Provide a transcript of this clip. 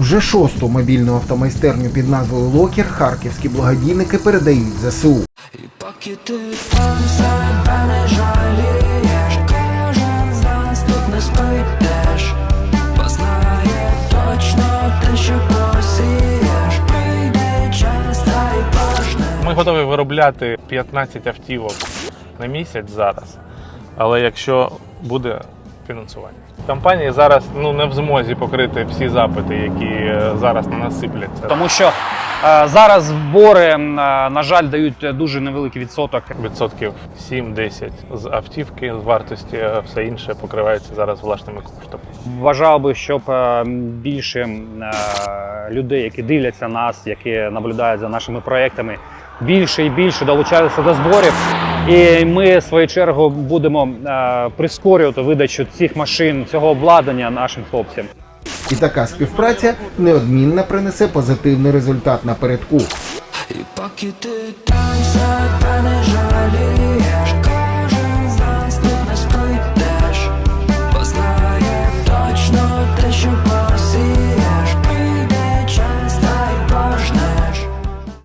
Вже шосту мобільну автомайстерню під назвою Локер харківські благодійники передають ЗСУ. І поки ти там себе не жалієш, кожен з нас тут не спить теж, бо знає точно те, що посієш, прийде час, та й. Ми готові виробляти 15 автівок на місяць зараз. Але якщо буде фінансування. Компанії зараз ну, не в змозі покрити всі запити, які е, зараз на нас сипляться. Тому що зараз збори, е, на жаль, дають дуже невеликий відсоток. Відсотків 7-10 з автівки, з вартості, все інше покривається зараз власними коштами. Вважав би, щоб е, більше е, людей, які дивляться нас, які наблюдають за нашими проектами, більше і більше долучалися до зборів. І ми, в свою чергу, будемо е, прискорювати видачу цих машин, цього обладнання нашим хлопцям. І така співпраця неодмінно принесе позитивний результат напередку. І поки ти себе